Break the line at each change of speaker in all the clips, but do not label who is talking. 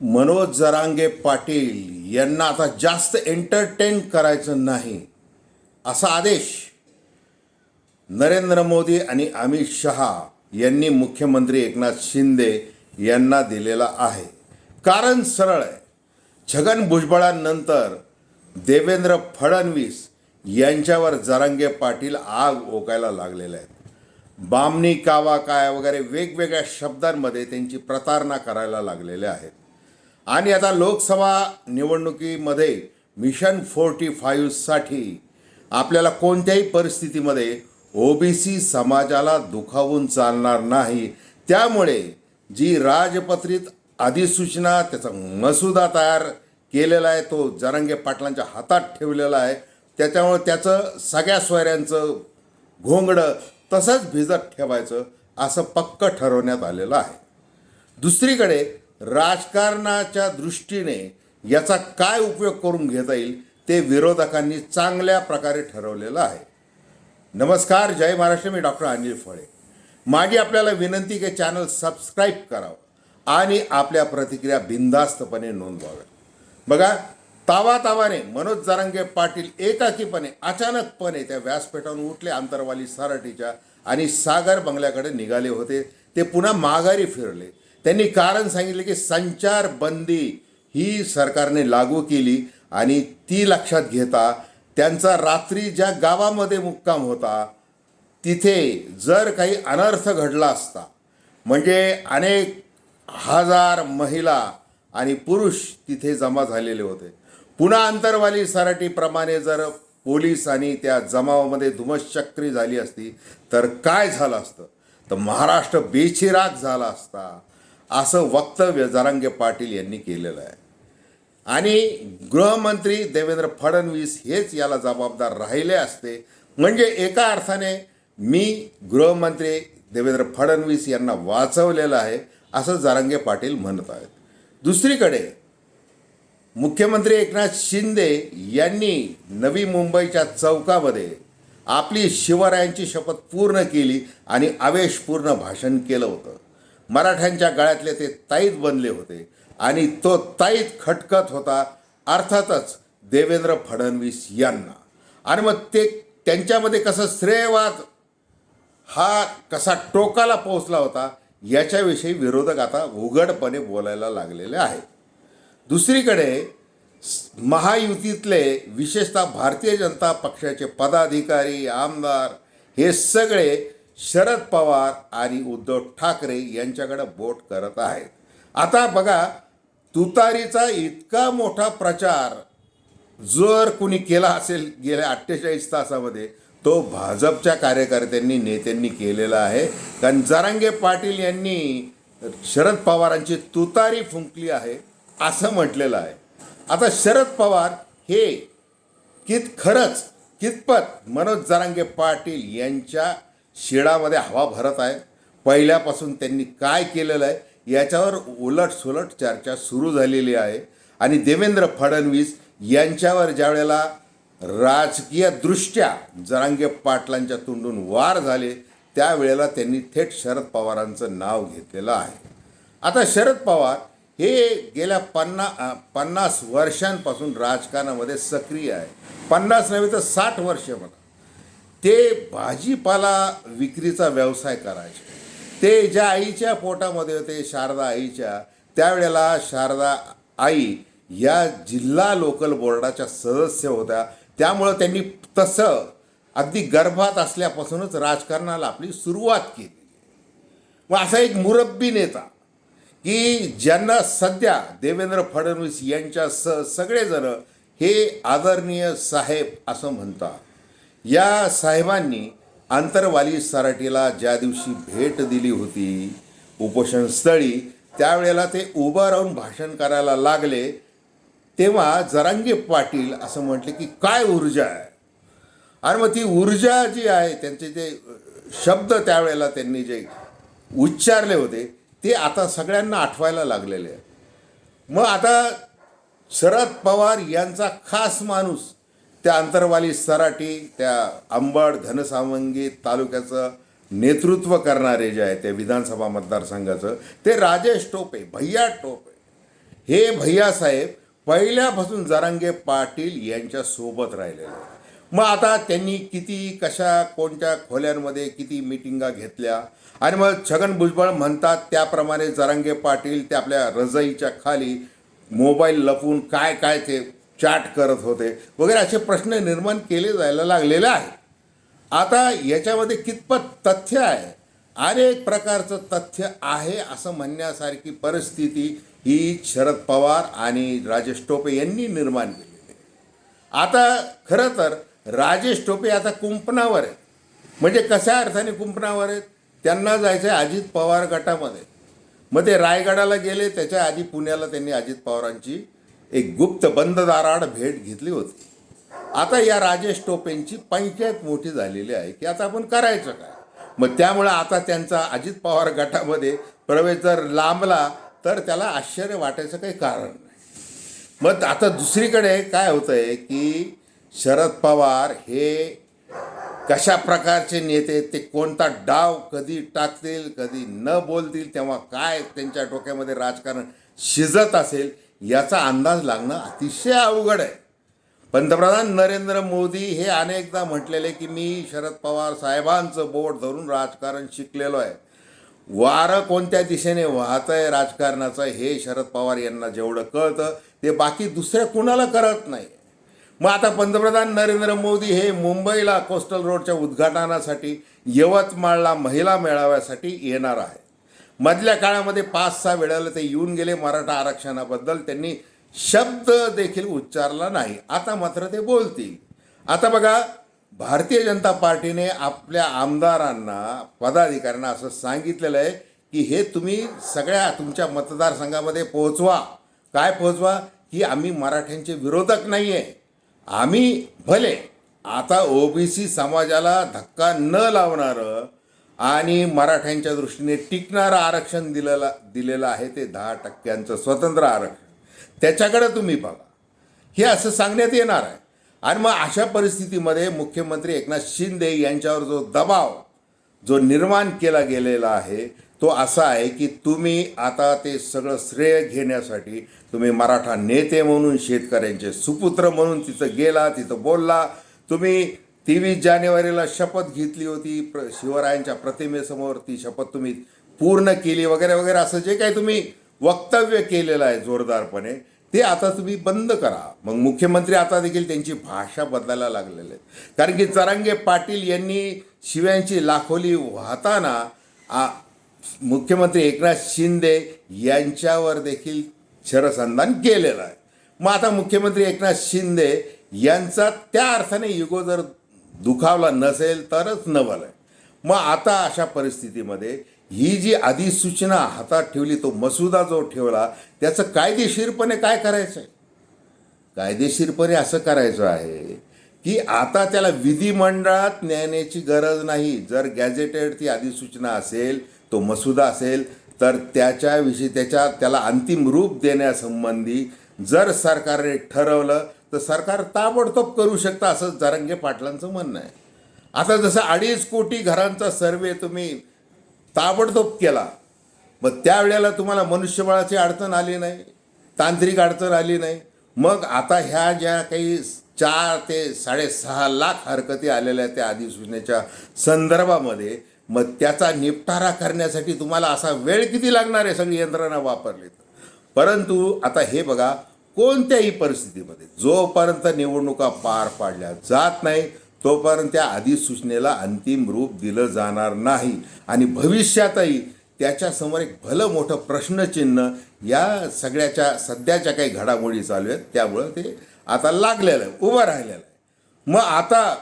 मनोज जरांगे पाटील यांना आता जास्त एंटरटेन करायचं नाही. असा आदेश नरेंद्र मोदी आणि अमित शहा यांनी मुख्यमंत्री एकनाथ शिंदे यांना दिलेला आहे. कारण सरळ आहे. छगन भुजबळांनंतर देवेंद्र फडणवीस यांच्यावर जरांगे पाटील आग ओकायला लागलेले आहेत. बामणी कावा काय वगैरे वेगवेगळ्या शब्दांमध्ये त्यांची प्रतारणा करायला लागलेल्या आहेत. आणि आता लोकसभा निवडणुकीमध्ये मिशन फोर्टी फाईव्हसाठी आपल्याला कोणत्याही परिस्थितीमध्ये ओबीसी समाजाला दुखावून चालणार नाही. त्यामुळे जी राजपत्रित अधिसूचना त्याचा मसुदा तयार केलेला आहे तो जरांगे पाटलांच्या हातात ठेवलेला आहे. त्याच्यामुळे त्याचं सगळ्या सोयऱ्यांचं घोंगडं तसंच भिजत ठेवायचं असं पक्क ठरवण्यात आलेलं आहे. दुसरीकडे राजकारणाच्या दृष्टीने याचा काय उपयोग करून घेता येईल ते विरोधकांनी चांगल्या प्रकारे ठरवलेलं आहे. नमस्कार जय महाराष्ट्र मी डॉक्टर अनिल फळे. माझी आपल्याला विनंती की चॅनल सबस्क्राईब करावं आणि आपल्या प्रतिक्रिया बिनधास्तपणे नोंदवाव्या बघा तावा तावाने मनोज जारंगे पाटील एकाकीपणे अचानकपणे त्या व्यासपीठावरून उठले आंतरवाली सराटीच्या आणि सागर बंगल्याकडे निघाले होते. ते पुन्हा माघारी फिरले. त्यांनी कारण सांगितले की संचारबंदी ही सरकारने लागू केली आणि ती लक्षात घेता त्यांचा रात्री ज्या गावामध्ये मुक्काम होता तिथे जर काही अनर्थ घडला असता म्हणजे अनेक हजार महिला आणि पुरुष तिथे जमा झालेले होते. पुन्हा अंतरवाली सराटीप्रमाणे जर पोलीस आणि त्या जमावामध्ये धुमश्चक्री झाली असती तर काय झालं असतं? तर महाराष्ट्र बेचिराग झाला असता. असं वक्तव्य जरांगे पाटील यांनी केलेलं आहे. आणि गृहमंत्री देवेंद्र फडणवीस हेच याला जबाबदार राहिले असते. म्हणजे एका अर्थाने मी गृहमंत्री देवेंद्र फडणवीस यांना वाचवलेलं आहे असं जारंगे पाटील म्हणत आहेत. दुसरीकडे मुख्यमंत्री एकनाथ शिंदे यांनी नवी मुंबईच्या चौकामध्ये आपली शिवरायांची शपथ पूर्ण केली आणि आवेशपूर्ण भाषण केलं होतं. मराठ्यांच्या गळ्यातले ते ताईत बनले होते आणि तो ताईत खटकत होता. अर्थातच देवेंद्र फडणवीस यांना. आणि मग ते त्यांच्यामध्ये कसं श्रेयवाद हा कसा टोकाला पोहोचला होता याच्याविषयी विरोधक आता उघडपणे बोलायला लागलेले आहेत. दुसरीकडे महायुतीतले विशेषतः भारतीय जनता पक्षाचे पदाधिकारी आमदार हे सगळे शरद पवार आणि उद्धव ठाकरे यांच्याकडे बोट करत आहेत. आता बघा तुतारीचा इतका मोठा प्रचार जर कुणी केला असेल गेल्या अठ्ठेचाळीस तासामध्ये तो भाजपच्या कार्यकर्त्यांनी नेत्यांनी केलेला आहे. कारण जरांगे पाटील यांनी शरद पवारांची तुतारी फुंकली आहे असं म्हटलेलं आहे. आता शरद पवार हे कित खरंच कितपत मनोज जरांगे पाटील यांच्या शिडामध्ये हवा भरत आहे. पहिल्यापासून त्यांनी काय केलेलं आहे याच्यावर उलटसुलट चर्चा सुरू झालेली आहे. आणि देवेंद्र फडणवीस यांच्यावर ज्यावेळेला राजकीयदृष्ट्या जरांगे पाटलांच्या तोंडून वार झाले त्यावेळेला त्यांनी थेट शरद पवारांचं नाव घेतलेलं आहे. आता शरद पवार हे गेल्या पन्ना पन्नास वर्षांपासून राजकारणामध्ये सक्रिय आहे. पन्नास नव्हे तर साठ वर्ष म्हणा ते भाजीपाला विक्रीचा व्यवसाय करायचे. ते ज्या आईच्या पोटामध्ये होते शारदा आईच्या त्यावेळेला शारदा आई या जिल्हा लोकल बोर्डाच्या सदस्य होत्या. त्यामुळं त्यांनी तसं अगदी गर्भात असल्यापासूनच राजकारणाला आपली सुरुवात केली. मग असा एक मुरब्बी नेता की ज्यांना सध्या देवेंद्र फडणवीस यांच्या स सगळेजण हे आदरणीय साहेब असं म्हणतात. या साहेबांनी आंतरवाली सराटीला ज्या दिवशी भेट दिली होती उपोषणस्थळी त्यावेळेला ते उभं राहून भाषण करायला लागले. तेव्हा जरांगे पाटील असं म्हटले की काय ऊर्जा आहे? आणि मग ती ऊर्जा जी आहे त्यांचे जे शब्द त्यावेळेला त्यांनी जे उच्चारले होते ते आता सगळ्यांना आठवायला लागलेले आहे मग आता शरद पवार यांचा खास माणूस त्या अंतरवाली सराटी त्या अंबड घनसावंगी तालुक्याचं नेतृत्व करणारे जे आहे ते विधानसभा मतदारसंघाचं ते राजेश टोपे भैया टोपे हे भैयासाहेब पहिल्यापासून जरांगे पाटील यांच्यासोबत राहिलेले आहेत. मग आता त्यांनी किती कशा कोणत्या खोल्यांमध्ये किती मिटिंगा घेतल्या आणि मग छगन भुजबळ म्हणतात त्याप्रमाणे जरांगे पाटील ते आपल्या रजईच्या खाली मोबाईल लपून काय काय ते चाट करत होते. वगैरे असे प्रश्न निर्माण केले जायला लागलेले आहेत आता याच्यामध्ये कितपत तथ्य आहे? अनेक प्रकारचं तथ्य आहे असं म्हणण्यासारखी परिस्थिती ही शरद पवार आणि राजेश टोपे यांनी निर्माण केलेली आता खरं तर राजेश टोपे आता कुंपणावर आहेत. म्हणजे कशा अर्थाने कुंपणावर आहेत? त्यांना जायचं आहे अजित पवार गटामध्ये. मग ते रायगडाला गेले त्याच्या आधी पुण्याला त्यांनी अजित पवारांची एक गुप्त बंददारांड भेट घेतली होती. आता या राजेश टोपेंची पंचायत मोठी झालेली आहे की आता आपण करायचं काय? मग त्यामुळं आता त्यांचा अजित पवार गटामध्ये प्रवेश जर लांबला तर त्याला आश्चर्य वाटायचं काही कारण नाही. मग आता दुसरीकडे काय होतं आहे की शरद पवार हे कशा प्रकारचे नेते ते कोणता डाव कधी टाकतील कधी न बोलतील तेव्हा काय त्यांच्या डोक्यामध्ये राजकारण शिजत असेल याचा अंदाज लागणं अतिशय अवघड आहे. पंतप्रधान नरेंद्र मोदी हे अनेकदा म्हटलेले की मी शरद पवार साहेबांचं बोट धरून राजकारण शिकलेलो आहे. वारं कोणत्या दिशेने वाहत आहे राजकारणाचं हे शरद पवार यांना जेवढं कळतं ते बाकी दुसऱ्या कुणाला कळत नाही. मग आता पंतप्रधान नरेंद्र मोदी हे मुंबईला कोस्टल रोडच्या उद्घाटनासाठी यवतमाळला महिला मेळाव्यासाठी येणार आहे मधल्या काळामध्ये पाच सहा वेळेला ते येऊन गेले मराठा आरक्षणाबद्दल. त्यांनी शब्द देखील उच्चारला नाही. आता मात्र ते बोलतील. आता बघा भारतीय जनता पार्टीने आपल्या आमदारांना पदाधिकाऱ्यांना असं सांगितलेलं आहे की हे तुम्ही सगळ्या तुमच्या मतदारसंघामध्ये पोहोचवा. काय पोहोचवा? की आम्ही मराठ्यांचे विरोधक नाही आहे आम्ही भले आता ओबीसी समाजाला धक्का न लावणारं आणि मराठ्यांच्या दृष्टीने टिकणारं आरक्षण दिलेला दिलेलं आहे ते दहा टक्क्यांचं स्वतंत्र आरक्षण. त्याच्याकडे तुम्ही बघा. हे असं सांगण्यात येणार आहे. आणि मग अशा परिस्थितीमध्ये मुख्यमंत्री एकनाथ शिंदे यांच्यावर जो दबाव जो निर्माण केला गेलेला आहे तो असा आहे की तुम्ही आता ते सगळं श्रेय घेण्यासाठी तुम्ही मराठा नेते म्हणून शेतकऱ्यांचे सुपुत्र म्हणून तिथं गेला तिथं बोलला. तुम्ही तेवीस जानेवारीला शपथ घेतली होती. प्र शिवरायांच्या प्रतिमेसमोर ती शपथ तुम्ही पूर्ण केली वगैरे वगैरे असं जे काही तुम्ही वक्तव्य केलेलं आहे जोरदारपणे ते आता तुम्ही बंद करा. मग मुख्यमंत्री आता देखील त्यांची भाषा बदलायला लागलेले आहेत. कारण की चरांगे पाटील यांनी शिव्यांची लाखोली वाहताना आ, मुख्यमंत्री एकनाथ शिंदे यांच्यावर देखील शरसंधान केलेलं आहे. मग आता मुख्यमंत्री एकनाथ शिंदे यांचा त्या अर्थाने युगोदर दुखावला नसेल तरच नवल आहे. मग आता अशा परिस्थितीमध्ये ही जी अधिसूचना हातात ठेवली तो मसुदा जो ठेवला त्याचं कायदेशीरपणे काय करायचं आहे कायदेशीरपणे असं करायचं आहे की आता त्याला विधिमंडळात न्यायण्याची गरज नाही. जर गॅझेटेड ती अधिसूचना असेल तो मसुदा असेल तर त्याच्याविषयी त्याच्या त्याला अंतिम रूप देण्यासंबंधी जर सरकारने ठरवलं तर सरकार ताबडतोब करू शकतं असं जरंगे पाटलांचं म्हणणं आहे. आता जसं अडीच कोटी घरांचा सर्वे तुम्ही ताबडतोब केला मग त्यावेळेला तुम्हाला मनुष्यबळाची अडचण आली नाही तांत्रिक अडचण आली नाही. मग आता ह्या ज्या काही चार ते साडेसहा लाख हरकती आलेल्या आहेत त्या अधिसूचनेच्या संदर्भामध्ये मग त्याचा निपटारा करण्यासाठी तुम्हाला असा वेळ किती लागणार आहे? सगळी यंत्रणा वापरली परंतु आता हे बघा कोणत्याही परिस्थितीमध्ये जोपर्यंत निवडणुका पार पाडल्या जात नाही तोपर्यंत त्या अधिसूचनेला अंतिम रूप दिलं जाणार नाही. आणि भविष्यातही त्याच्यासमोर एक भलं मोठं प्रश्नचिन्ह या सगळ्याच्या सध्याच्या काही घडामोडी चालू आहेत त्यामुळं ते आता लागलेलं आहे उभं राहिलेलं आहे. मग आता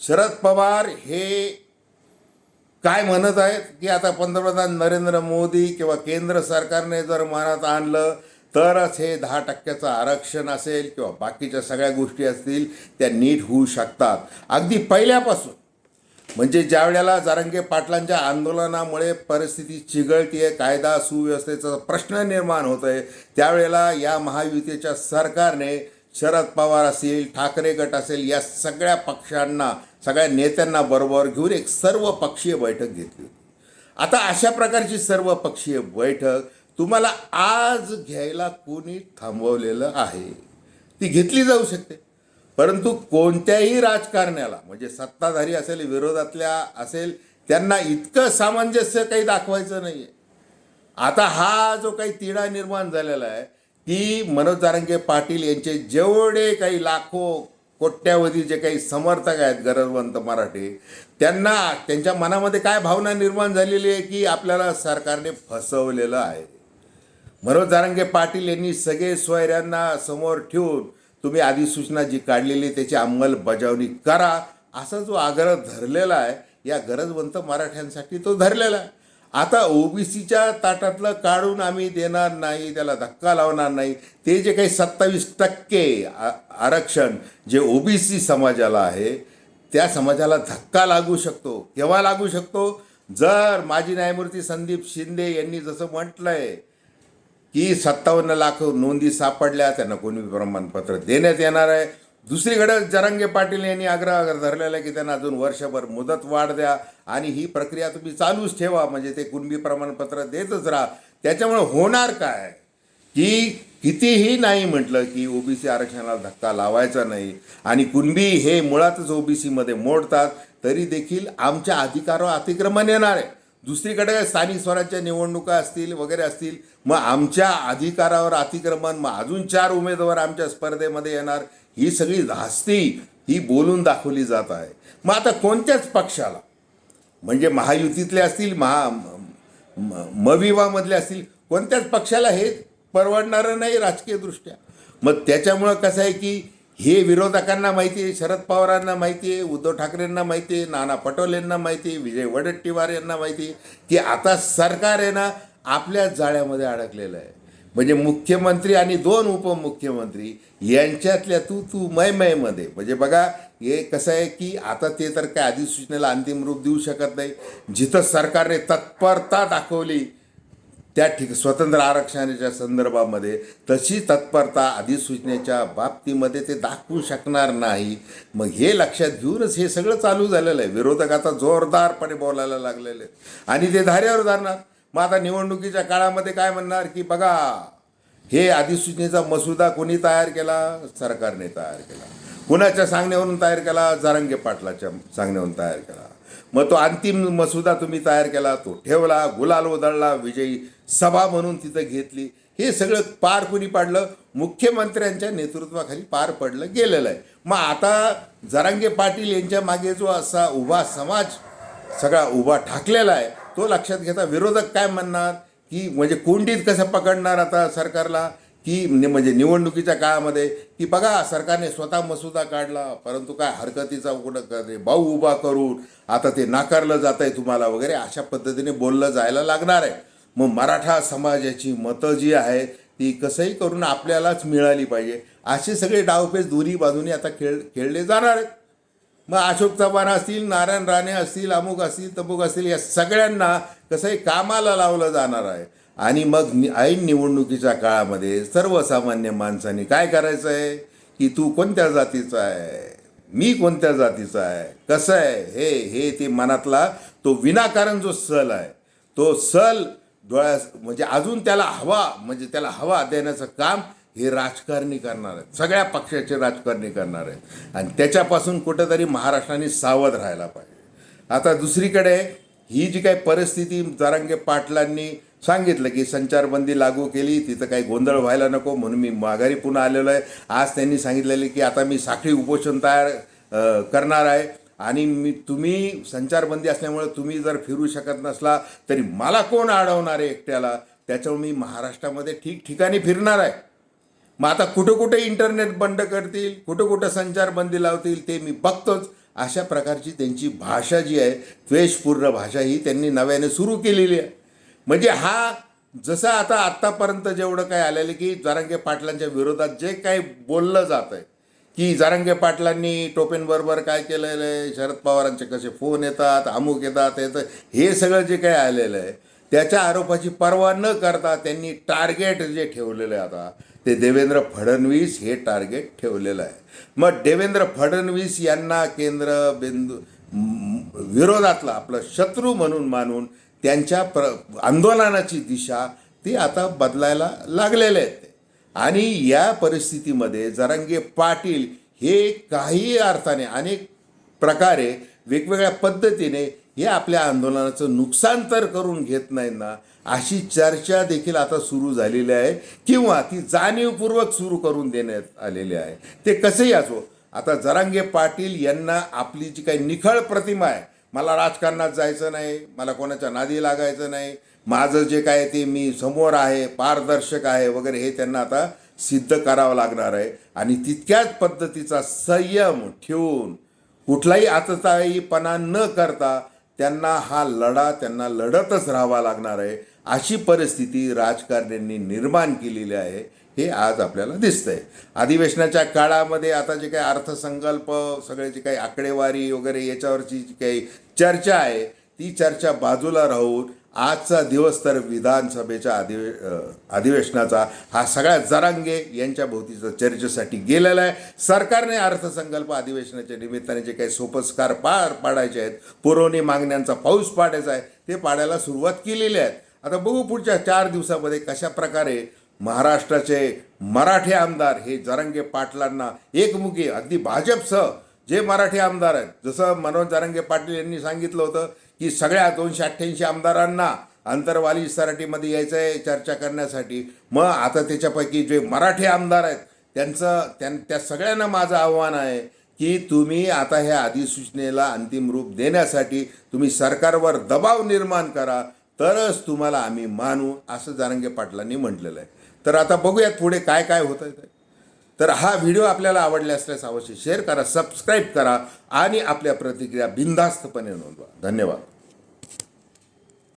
शरद पवार हे काय म्हणत आहेत की आता पंतप्रधान नरेंद्र मोदी किंवा केंद्र सरकारने जर मनात आणलं तरच हे दहा टक्क्याचं आरक्षण असेल किंवा बाकीच्या सगळ्या गोष्टी असतील त्या नीट होऊ शकतात. अगदी पहिल्यापासून. म्हणजे ज्या वेळेला जारंगे पाटलांच्या आंदोलनामुळे परिस्थिती चिघळतीये कायदा सुव्यवस्थेचा प्रश्न निर्माण होत आहे त्यावेळेला या महायुतीच्या सरकारने शरद पवार असेल ठाकरे गट असेल या सगळ्या पक्षांना सगळ्या नेत्यांना बरोबर घेऊन एक सर्व पक्षीय बैठक घेतली आता अशा प्रकारची सर्व पक्षीय बैठक तुम्हाला आज घ्यायला कोणी थांबवलेलं आहे ती घेतली जाऊ शकते. परंतु कोणत्याही राजकारण्याला म्हणजे सत्ताधारी असेल विरोधातल्या असेल त्यांना इतकं सामंजस्य काही दाखवायचं नाही आहे आता हा जो काही तिढा निर्माण झालेला आहे की मनोज जारंगे पाटील यांचे जेवढे काही लाखो कोट्यावधी जे काही समर्थक आहेत गरजवंत मराठी त्यांना त्यांच्या मनामध्ये काय भावना निर्माण झालेली आहे की आपल्याला सरकारने फसवलेलं आहे? मनोज जारंगे पाटील यांनी सगळे सोयऱ्यांना समोर ठेवून तुम्ही अधिसूचना जी काढलेली त्याची अंमलबजावणी करा. असा जो आग्रह धरलेला आहे या गरजवंत मराठ्यांसाठी तो धरलेला आहे. आता ओबीसीच्या ताटातलं काढून आम्ही देणार नाही त्याला धक्का लावणार नाही. ते जे काही सत्तावीस टक्के आरक्षण जे ओबीसी समाजाला आहे त्या समाजाला धक्का लागू शकतो. केव्हा लागू शकतो? जर माजी न्यायमूर्ती संदीप शिंदे यांनी जसं म्हटलंय की सत्तावन्न लाख नोंदी सापडल्या त्यांना कोणी प्रमाणपत्र देण्यात येणार आहे. दुसरीकडे जरांगे पाटील यांनी आग्रह धरलेला आहे की त्यांना अजून वर्षभर मुदत वाढ द्या आणि ही प्रक्रिया तुम्ही चालूच ठेवा म्हणजे ते कुणबी प्रमाणपत्र देतच राहा. त्याच्यामुळे होणार काय? की कितीही नाही म्हटलं की ओबीसी आरक्षणाला धक्का लावायचा नाही आणि कुणबी हे मुळातच ओबीसीमध्ये मोडतात तरी देखील आमच्या अधिकारावर अतिक्रमण येणार आहे. दुसरीकडे स्थानिक स्वराज्य निवडणुका असतील वगैरे असतील मग आमच्या अधिकारावर अतिक्रमण मग अजून चार उमेदवार आमच्या स्पर्धेमध्ये येणार ही सगळी धास्ती ही बोलून दाखवली जात आहे. मग आता कोणत्याच पक्षाला? म्हणजे महायुतीतले असतील महा म- मविवामधले असतील कोणत्याच पक्षाला हे परवडणारं नाही राजकीयदृष्ट्या. मग त्याच्यामुळं कसं आहे की हे विरोधकांना माहिती आहे शरद पवारांना माहिती आहे उद्धव ठाकरेंना माहिती आहे नाना पटोलेंना माहिती आहे विजय वडेट्टीवार यांना माहिती आहे की आता सरकार आहे ना आपल्या जाळ्यामध्ये अडकलेलं आहे. म्हणजे मुख्यमंत्री आणि दोन उपमुख्यमंत्री यांच्यातल्या तू तू मयमयमध्ये म्हणजे बघा हे कसं आहे की आता ते तर काय अधिसूचनेला अंतिम रूप देऊ शकत नाही. जिथं सरकारने तत्परता दाखवली त्या ठिक स्वतंत्र आरक्षणाच्या संदर्भामध्ये तशी तत्परता अधिसूचनेच्या बाबतीमध्ये ते दाखवू शकणार नाही. मग हे लक्षात घेऊनच हे सगळं चालू झालेलं आहे. विरोधक आता जोरदारपणे बोलायला लागलेले आहेत. आणि ते धाऱ्यावर जाणार मग आता निवडणुकीच्या काळामध्ये काय म्हणणार की बघा हे अधिसूचनेचा मसुदा कोणी तयार केला? सरकारने तयार केला. कुणाच्या सांगण्यावरून तयार केला? जारंगे पाटलाच्या सांगण्यावरून तयार केला. मग तो अंतिम मसुदा तुम्ही तयार केला तो ठेवला गुलाल उधळला विजयी सभा म्हणून तिथं घेतली. हे सगळं पार कुणी पाडलं? मुख्यमंत्र्यांच्या नेतृत्वाखाली पार पडलं गेलेलं आहे. मग आता जरांगे पाटील यांच्या मागे जो असा उभा समाज सगळा उभा ठाकलेला आहे तो लक्षात घेता विरोधक काय म्हणणार? की म्हणजे कोंडीत कसं पकडणार आता सरकारला? की म्हणजे निवडणुकीच्या काळामध्ये की बघा सरकारने स्वतः मसुदा काढला परंतु काय हरकतीचा कुठं करे भाऊ उभा करून आता ते नाकारलं जात आहे तुम्हाला वगैरे अशा पद्धतीने बोललं जायला लागणार आहे. मग मराठा समाजाची मतं जी आहेत ती कसंही करून आपल्यालाच मिळाली पाहिजे. असे सगळे डावपेच दोन्ही बाजूनी आता खेळ खेळले जाणार आहेत. मग अशोक चव्हाण असतील नारायण राणे असतील अमुक असतील तमुक असतील या सगळ्यांना कसंही कामाला लावलं जाणार आहे. आणि मग ऐन निवडणुकीच्या काळामध्ये सर्वसामान्य माणसांनी काय करायचं आहे की तू कोणत्या जातीचा आहे? मी कोणत्या जातीचा आहे? कसं आहे? हे हे ते मनातला तो विनाकारण जो सल आहे तो सल डोळ्यास म्हणजे अजून त्याला हवा म्हणजे त्याला हवा देण्याचं काम हे राजकारणी करणार आहेत. सगळ्या पक्षाचे राजकारणी करणार आहेत. आणि त्याच्यापासून कुठंतरी महाराष्ट्राने सावध राहायला पाहिजे. आता दुसरीकडे ही जी काही परिस्थिती जारांगे पाटलांनी सांगितलं की संचारबंदी लागू केली तिथं काही गोंधळ व्हायला नको म्हणून मी माघारी पुन्हा आलेलो आहे. आज त्यांनी सांगितलेलं की आता मी साखळी उपोषण तयार करणार आहे. आणि मी तुम्ही संचारबंदी असल्यामुळे तुम्ही जर फिरू शकत नसला तरी मला कोण अडवणार आहे एकट्याला? त्याच्यामुळे मी महाराष्ट्रामध्ये ठिकठिकाणी फिरणार आहे. मग आता कुठं कुठे इंटरनेट बंद करतील कुठं कुठं संचारबंदी लावतील ते मी बघतोच. अशा प्रकारची त्यांची भाषा जी आहे द्वेषपूर्ण भाषा ही त्यांनी नव्याने सुरू केलेली आहे. म्हणजे हा जसं आता आत्तापर्यंत जेवढं काय आलेलं की जारंगे पाटलांच्या विरोधात जे काही बोललं जात आहे की जारंगे पाटलांनी टोपेंबरोबर काय केलेलं आहे शरद पवारांचे कसे फोन येतात अमुक येतात येतं हे सगळं जे काही आलेलं आहे त्याच्या आरोपाची पर्वा न करता त्यांनी टार्गेट जे ठेवलेलं आहे आता ते देवेंद्र फडणवीस हे टार्गेट ठेवलेलं आहे. मग देवेंद्र फडणवीस यांना केंद्र बिंदू विरोधातला आपलं शत्रू म्हणून मानून त्यांच्या प्र आंदोलनाची दिशा ती आता बदलायला लागलेले आहेत. आणि या परिस्थितीमध्ये जरांगे पाटील हे काही अर्थाने अनेक प्रकारे वेगवेगळ्या पद्धतीने हे आपल्या आंदोलनाचं नुकसान तर करून घेत नाही ना अशी चर्चा देखील आता सुरू झालेली आहे. किंवा ती जाणीवपूर्वक सुरू करून देण्यात आलेली आहे. ते कसंही असो आता जरांगे पाटील यांना आपली जी काही निखळ प्रतिमा आहे मला राजकारणात जायचं नाही मला कोणाच्या नादी लागायचं नाही. माझं जे काय ते मी समोर आहे पारदर्शक आहे वगैरे हे त्यांना आता सिद्ध करावं लागणार आहे. आणि तितक्याच पद्धतीचा संयम ठेवून कुठलाही आतताईपणा न करता त्यांना हा लढा त्यांना लढतच राहावा लागणार आहे. अशी परिस्थिती राजकारण्यांनी निर्माण केलेली आहे. हे आज आपल्याला दिसतंय. अधिवेशनाच्या काळामध्ये आता जे काही अर्थसंकल्प सगळे जे काही आकडेवारी वगैरे याच्यावरची जी काही चर्चा आहे ती चर्चा बाजूला राहून आजचा दिवस तर विधानसभेच्या अधिवे अधिवेशनाचा हा सगळ्या जरांगे यांच्या भोवतीचा चर्चेसाठी गेलेला आहे. सरकारने अर्थसंकल्प अधिवेशनाच्या निमित्ताने जे काही सोपस्कार पार पाडायचे आहेत पुरवणी मागण्यांचा पाऊस पाडायचा आहे ते पाडायला सुरुवात केलेली आहे आता बघू पुढच्या चार दिवसामध्ये कशा प्रकारे महाराष्ट्राचे मराठी आमदार हे जरांगे पाटलांना एकमुखी अगदी भाजपसह जे मराठी आमदार आहेत जसं मनोज जरांगे पाटील यांनी सांगितलं होतं की सगळ्या दोनशे अठ्ठ्याऐंशी आमदारांना अंतरवाली सराटीमध्ये यायचं आहे चर्चा करण्यासाठी. मग आता त्याच्यापैकी जे मराठी आमदार आहेत त्यांचं त्यां त्या सगळ्यांना माझं आव्हान आहे की तुम्ही आता ह्या अधिसूचनेला अंतिम रूप देण्यासाठी तुम्ही सरकारवर दबाव निर्माण करा तरच तुम्हाला आम्ही मानू असं जारंगे पाटलांनी म्हटलेलं आहे. तर आता बघूयात पुढे काय काय होतं आहे तर हा व्हिडिओ आपल्याला आवडला असल्यास अवश्य शेअर करा सबस्क्राईब करा आणि आपल्या प्रतिक्रिया बिनधास्तपणे नोंदवा. धन्यवाद.